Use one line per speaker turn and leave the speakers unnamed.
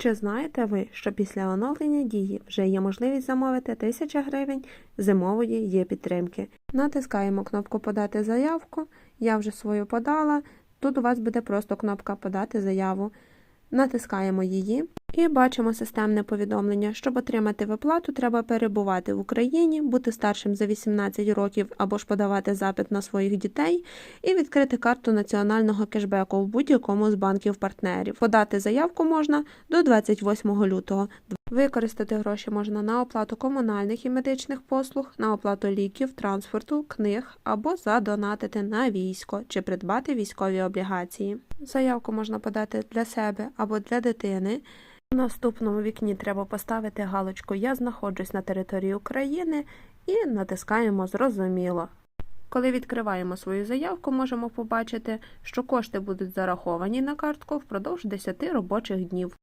Чи знаєте ви, що після оновлення дії вже є можливість замовити 1000 гривень зимової є підтримки? Натискаємо кнопку Подати заявку. Я вже свою подала. Тут у вас буде просто кнопка Подати заяву. Натискаємо її і бачимо системне повідомлення. Щоб отримати виплату, треба перебувати в Україні, бути старшим за 18 років або ж подавати запит на своїх дітей і відкрити карту національного кешбеку в будь-якому з банків партнерів. Подати заявку можна до 28 лютого. Використати гроші можна на оплату комунальних і медичних послуг, на оплату ліків, транспорту, книг або задонатити на військо чи придбати військові облігації. Заявку можна подати для себе або для дитини. У наступному вікні треба поставити галочку Я знаходжусь на території України і натискаємо Зрозуміло. Коли відкриваємо свою заявку, можемо побачити, що кошти будуть зараховані на картку впродовж 10 робочих днів.